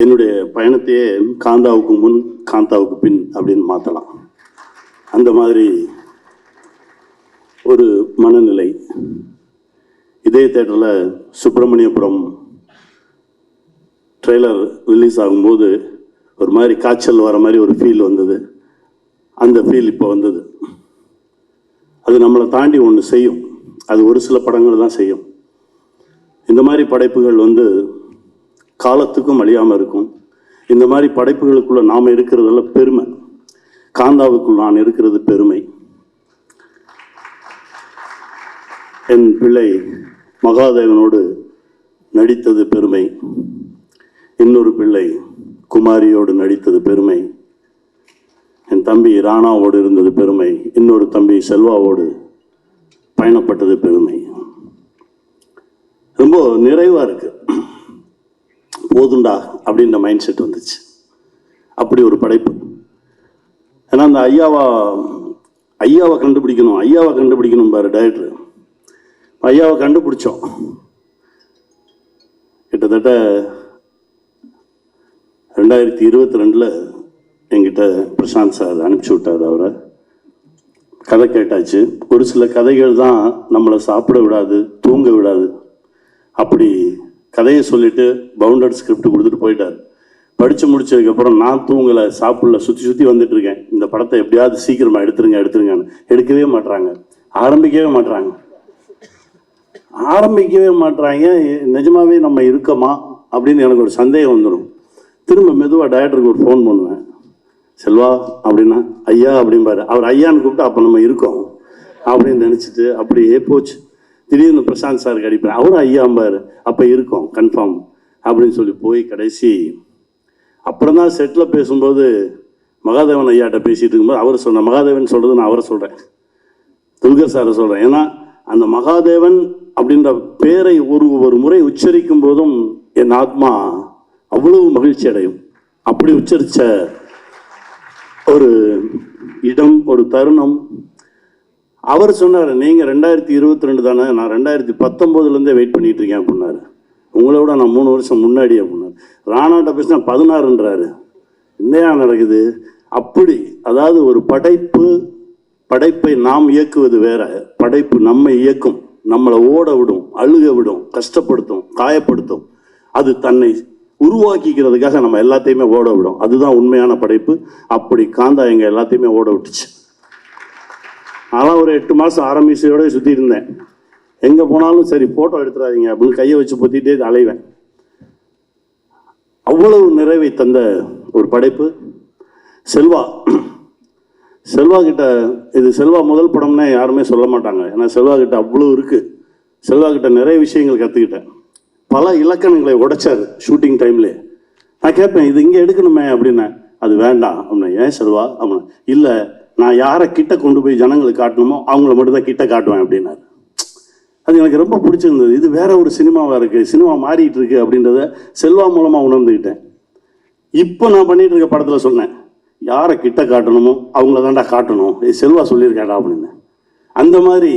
என்னுடைய பயணத்தையே காந்தாவுக்கு முன் காந்தாவுக்கு பின் அப்படின்னு மாற்றலாம் அந்த மாதிரி ஒரு மனநிலை. இதே தேட்டரில் சுப்பிரமணியபுரம் ட்ரெய்லர் ரிலீஸ் ஆகும்போது ஒரு மாதிரி காய்ச்சல் வர மாதிரி ஒரு ஃபீல் வந்தது. அந்த ஃபீல் இப்போ வந்தது. அது நம்மளை தாண்டி ஒன்று செய்யும். அது ஒரு சில படங்கள் தான் செய்யும். இந்த மாதிரி படைப்புகள் வந்து காலத்துக்கும் அழியாமல் இருக்கும். இந்த மாதிரி படைப்புகளுக்குள்ள நாம் இருக்கிறதெல்லாம் பெருமை. காந்தாவுக்குள் நான் இருக்கிறது பெருமை. என் பிள்ளை மகாதேவனோடு நடித்தது பெருமை. இன்னொரு பிள்ளை குமாரியோடு நடித்தது பெருமை. என் தம்பி ராணாவோடு இருந்தது பெருமை. இன்னொரு தம்பி செல்வாவோடு பயணப்பட்டது பெருமை. ரொம்ப நிறைவாக இருக்குது போதுண்டா அப்படின்ற மைண்ட் செட் வந்துச்சு. அப்படி ஒரு படைப்பு. ஏன்னா அந்த ஐயாவா ஐயாவை கண்டுபிடிக்கணும் ஐயாவை கண்டுபிடிக்கணும் பாரு டைரக்டர் ஐயாவை கண்டுபிடிச்சோம். கிட்டத்தட்ட ரெண்டாயிரத்தி இருபத்தி ரெண்டில் என்கிட்ட பிரசாந்த் சார் அனுப்பிச்சி விட்டார் அவரை. கதை கேட்டாச்சு. ஒரு சில கதைகள் தான் நம்மளை சாப்பிட விடாது தூங்க விடாது. அப்படி கதையை சொல்லிட்டு பவுண்டட் ஸ்கிரிப்ட் கொடுத்துட்டு போயிட்டார். படித்து முடிச்சதுக்கப்புறம் நான் தூங்கலை சாப்பிடல சுற்றி சுற்றி வந்துட்டு இருக்கேன் இந்த படத்தை எப்படியாவது சீக்கிரமாக எடுத்துருங்க எடுத்துருங்கன்னு. எடுக்கவே மாட்றாங்க. ஆரம்பிக்கவே மாட்றாங்க. ஆரம்பிக்கவே மாட்றாங்க. நிஜமாவே நம்ம இருக்கோமா அப்படின்னு எனக்கு ஒரு சந்தேகம் வந்துடும் திரும்ப மெதுவாக டைரக்டருக்கு ஒரு ஃபோன் பண்ணுவேன். செல்வா அப்படின்னா ஐயா அப்படிம்பாரு. அவர் ஐயான்னு கூப்பிட்டு அப்போ நம்ம இருக்கோம். அப்படின்னு நினச்சிட்டு அப்படியே போச்சு. திடீர்னு பிரசாந்த் சாருக்கு அடிப்பேன் அவரும் ஐயாம்பாரு அப்போ இருக்கும் கன்ஃபார்ம் அப்படின்னு சொல்லி போய் கடைசி. அப்புறம் தான் செட்டில் பேசும்போது மகாதேவன் ஐயாட்ட பேசிகிட்டு இருக்கும்போது அவர் சொன்ன மகாதேவன் சொல்கிறது நான் அவரை சொல்கிறேன் துல்கர் சாரை சொல்கிறேன் ஏன்னா அந்த மகாதேவன் அப்படின்ற பேரை ஒரு ஒரு முறை உச்சரிக்கும் போதும் என் ஆத்மா அவ்வளவு மகிழ்ச்சி அடையும். அப்படி உச்சரித்த ஒரு இடம் ஒரு தருணம் அவர் சொன்னார் நீங்கள் ரெண்டாயிரத்தி இருபத்தி ரெண்டு தானே நான் ரெண்டாயிரத்தி பத்தொம்போதுலேருந்தே வெயிட் பண்ணிகிட்டு இருக்கேன் அப்படின்னாரு. உங்களை விட நான் மூணு வருஷம் முன்னாடி அப்படின்னாரு. ராணாட்ட பேசினா பதினாறுன்றாரு. என்னையா நடக்குது? அப்படி அதாவது ஒரு படைப்பு படைப்பை நாம் இயக்குவது வேற. படைப்பு நம்மை இயக்கும். நம்மளை ஓட விடும் அழுக விடும் கஷ்டப்படுத்தும் காயப்படுத்தும். அது தன்னை உருவாக்கிக்கிறதுக்காக நம்ம எல்லாத்தையுமே ஓட விடும். அதுதான் உண்மையான படைப்பு. அப்படி காந்தா எங்கள் எல்லாத்தையுமே ஓட விட்டுச்சு. ஆனால் ஒரு எட்டு மாதம் ஆரம்பிச்சையோட சுற்றி இருந்தேன். எங்கே போனாலும் சரி ஃபோட்டோ எடுத்துடாதீங்க அப்படின்னு கையை வச்சு பொத்திட்டே அலைவேன். அவ்வளவு நிறைவை தந்த ஒரு படைப்பு. செல்வா. செல்வா கிட்ட இது செல்வா முதல் படம்னே யாருமே சொல்ல மாட்டாங்க. ஏன்னா செல்வா கிட்ட அவ்வளோ இருக்குது செல்வா கிட்ட நிறைய விஷயங்கள் கற்றுக்கிட்டேன் பல இலக்கணங்களை உடைச்சார் ஷூட்டிங் டைம்லே நான் கேட்பேன் இது இங்கே எடுக்கணுமே அப்படின்னேன். அது வேண்டாம் அப்படின்னா ஏன் செல்வா? அப்படின்னா இல்லை நான் யாரை கிட்ட கொண்டு போய் ஜனங்களுக்கு காட்டணுமோ அவங்கள மட்டும் தான் கிட்ட காட்டுவேன் அப்படின்னாரு. அது எனக்கு ரொம்ப பிடிச்சிருந்தது. இது வேற ஒரு சினிமாவாக இருக்குது சினிமா மாறிட்டு இருக்கு அப்படின்றத செல்வா மூலமாக உணர்ந்துக்கிட்டேன் இப்போ நான் பண்ணிட்டு இருக்க படத்தில் சொன்னேன். யாரை கிட்ட காட்டணுமோ அவங்கள தான்டா காட்டணும். இது செல்வா சொல்லியிருக்காடா அப்படின்னு. அந்த மாதிரி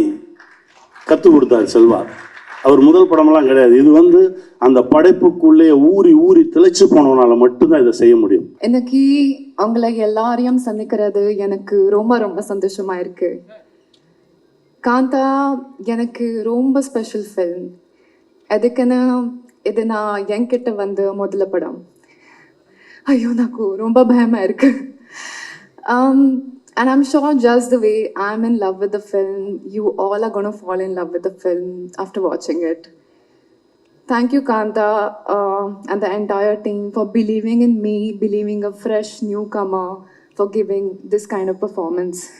கற்றுக் கொடுத்தாரு செல்வா. அவர் முதல் படமெல்லாம் கிடையாது. இது வந்து அந்த படைப்புக்குள்ளே ஊறி ஊறி திளைச்சு போனவனால மட்டும்தான் இதை செய்ய முடியும். இன்னைக்கு அவங்கள எல்லாரையும் சந்திக்கிறது எனக்கு ரொம்ப ரொம்ப சந்தோஷமா இருக்கு. காந்தா எனக்கு ரொம்ப ஸ்பெஷல் ஃபில்ம் அதுக்குன்னு இது நான் என்கிட்ட வந்து முதல்ல படம். ஐயோ నాకు ரொம்ப பயமா இருக்கு. and I'm sure just the way I'm in love with the film, you all are going to fall in love with the film after watching it. Thank you, Kanta, uh, and the entire team for believing in me, believing a fresh newcomer, for giving this kind of performance.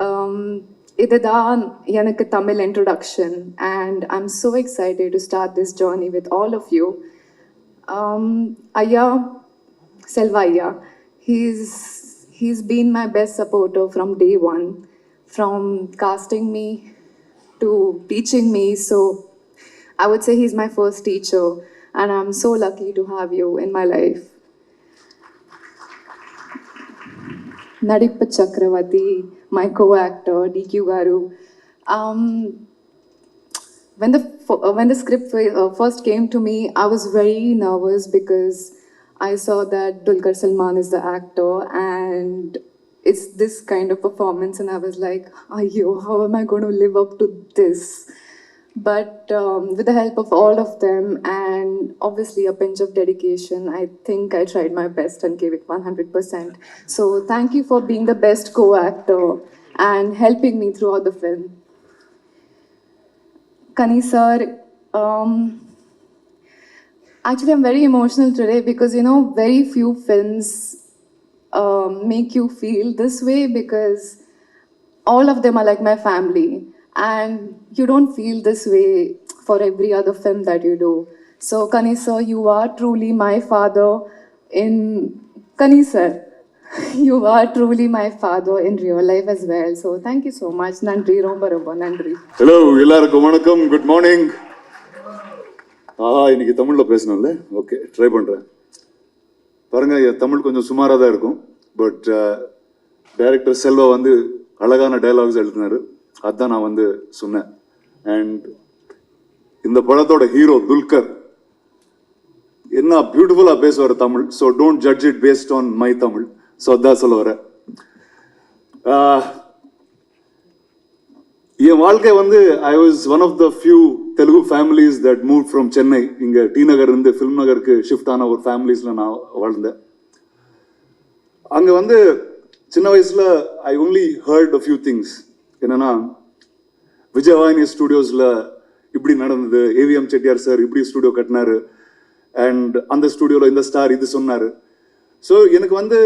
Um, இதுதான் எனக்கு Tamil introduction and I'm so excited to start this journey with all of you. Um, Aya, Selva Aya, he's, he's been my best supporter from day one, from casting me to teaching me. So I would say he's my first teacher, and I'm so lucky to have you in my life. Nadippa Chakravarti, my co-actor, DQ Garu. Um, when the uh, when the script uh, first came to me, I was very nervous because I saw that Dulquer Salman is the actor and it's this kind of performance, and I was like, "Ayo, how am I going to live up to this?" But um, with the help of all of them and obviously a pinch of dedication, I think I tried my best and gave it 100%. So thank you for being the best co-actor and helping me throughout the film. Kani sir, um, actually, I'm very emotional today because you know, very few films um, make you feel this way because all of them are like my family, and you don't feel this way for every other film that you do. So, Kani sir, you are truly my father in Kani sir. You are truly my father in real life as well. So, thank you so much. Nandri, romba romba nandri. Hello எல்லாருக்கும் வணக்கம் good morning ஆஹா இன்னைக்கு தமிழில் பேசணும்ல? Okay try பண்ணுறேன் பாருங்க என் தமிழ் கொஞ்சம் சுமாராக தான் இருக்கும். பட் டைரக்டர் uh, செல்வா வந்து அழகான டயலாக்ஸ் எழுதினார். அதுதான் நான் வந்து சொன்னேன். அண்ட் இந்த படத்தோட ஹீரோ துல்கர். என்ன பியூட்டிஃபுல்லாக பேசுவார் Tamil. So don't judge it based on my Tamil. So அதான் சொல்ல வரேன். Uh, என் வாழ்க்கை வந்து I was one of the few Telugu families that move from Chennai இங்கே டி நகர் இருந்து ஃபில்ம் நகருக்கு ஷிஃப்ட் ஆன ஒரு ஃபேமிலிஸில் நான் வாழ்ந்தேன். அங்கே வந்து சின்ன வயசில் I only heard a few things என்னென்னா விஜயவாயினி ஸ்டுடியோஸில் இப்படி நடந்தது ஏவிஎம் செட்டியார் சார் இப்படி ஸ்டுடியோ கட்டினாரு அண்ட் அந்த ஸ்டுடியோவில் இந்த ஸ்டார் இது சொன்னார். ஸோ எனக்கு வந்து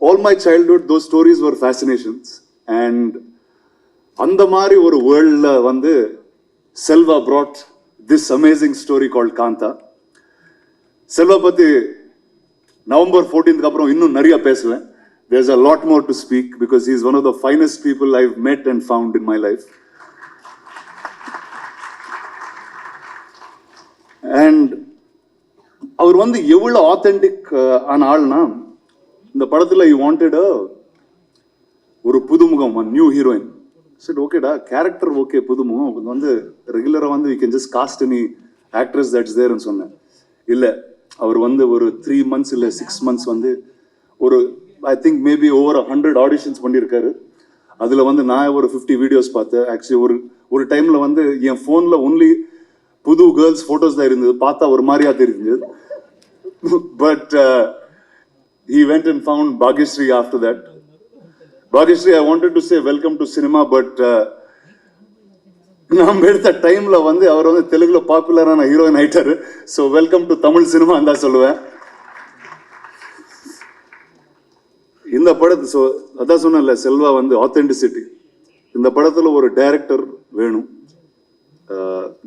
all my childhood though stories ஒரு ஃபேசினேஷன்ஸ் அண்ட் அந்த மாதிரி ஒரு வேர்ல்டில் வந்து Selva brought this amazing story call Kaantha Selva பற்றி நவம்பர் ஃபோர்டீன்க்கு அப்புறம் இன்னும் நிறைய பேசுவேன். There's a lot more to speak because is one of the finest people I've met and found in my life and அவர் வந்து எவ்வளோ ஆத்தென்டிக் ஆன ஆள்னா இந்த படத்தில் ஐ வாண்டட் ஒரு புதுமுகம் நியூ ஹீரோயின் சரி ஓகேடா கேரக்டர் ஓகே புதுமுகம் இது வந்து ரெகுலராக வந்து we can just cast any actress that's தேர்னு சொன்னேன். இல்லை அவர் வந்து ஒரு த்ரீ மந்த்ஸ் இல்லை சிக்ஸ் மந்த்ஸ் வந்து ஒரு I think maybe over hundred auditions பண்ணியிருக்காரு அதில் வந்து நான் ஒரு ஃபிஃப்டி வீடியோஸ் பார்த்தேன். ஆக்சுவலி ஒரு ஒரு டைமில் வந்து என் ஃபோனில் ஒன்லி புது கேர்ள்ஸ் ஃபோட்டோஸ் தான் இருந்தது. பார்த்தா ஒரு மாதிரியா தெரிஞ்சது but he went and found Bhagyashree after that Bhagyashree, I wanted to say welcome to cinema but நாம் எடுத்த டைமில் வந்து அவர் வந்து தெலுங்கில் பாப்புலரான ஹீரோயின் ஆயிட்டாரு. So welcome to Tamil cinema தான் சொல்லுவேன். இந்த படத்து ஸோ அதான் சொன்னேன்ல செல்வா வந்து ஆத்தென்டிசிட்டி இந்த படத்தில் ஒரு டைரக்டர் வேணும்.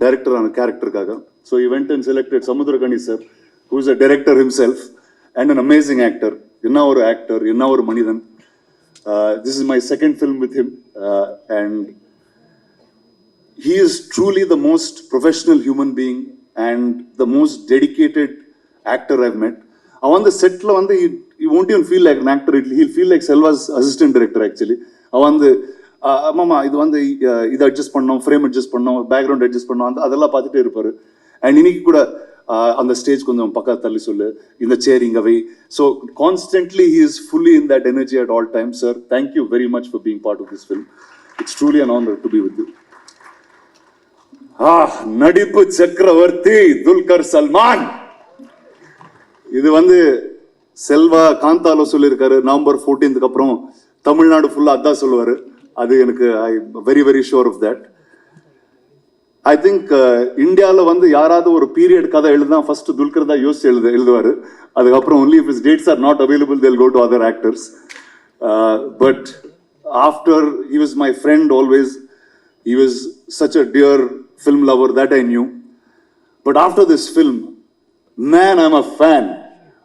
டைரக்டரான கேரக்டருக்காக so he went and selected Samuthirakani sir who is a director himself and an amazing actor என்ன ஒரு ஆக்டர் என்ன ஒரு மனிதன். Uh, this is my second film with him, uh, and he is truly the most professional human being and the most dedicated actor I've met. அவன் வந்து செட்டில் வந்து you won't even feel like an actor. It he'll feel like Selva's assistant director actually அவன் வந்து ஆமாம்மா இது வந்து இது அட்ஜஸ்ட் பண்ணோம் ஃப்ரேம் அட்ஜஸ்ட் பண்ணோம் பேக்ரவுண்ட் அட்ஜஸ்ட் பண்ணோம் அந்த அதெல்லாம் பார்த்துட்டே இருப்பார். அண்ட் இன்னைக்கு கூட அந்த ஸ்டேஜ் கொஞ்சம் பக்கம் தள்ளி சொல்லு. இந்த சேர் இங்கே வை. So constantly he is fully in that energy at all time sir thank you very much for being part of this film it's truly an honour to be with you ah நடிப்பு சக்கரவர்த்தி துல்கர் சல்மான். இது வந்து செல்வா காந்தாலோ சொல்லியிருக்காரு. November 14th அப்புறம் தமிழ்நாடு ஃபுல்லா அதான் சொல்லுவாரு. அது எனக்கு I very very sure of that I think இந்தியாவில் வந்து யாராவது ஒரு பீரியட் கதை எழுதுனா ஃபர்ஸ்ட் துல்கர் தான் யோசிச்சு எழுது எழுதுவாரு அதுக்கப்புறம் only if is dates are not available they'll go to other actors but after he was my friend always he was such a dear film lover that I knew. But after this film, man, I'm a fan.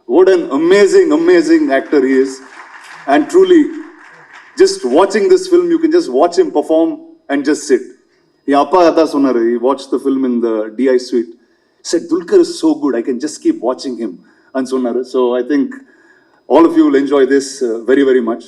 What an amazing, amazing actor he is. And truly, just watching this film, you can just watch him perform and just sit. என் அப்பா அதான் சொன்னாரு he watched the film in the DI suite. He said, Dulkar is so good, I can just keep watching him. And சொன்னாரு. So I think all of you will enjoy this uh, very, very much.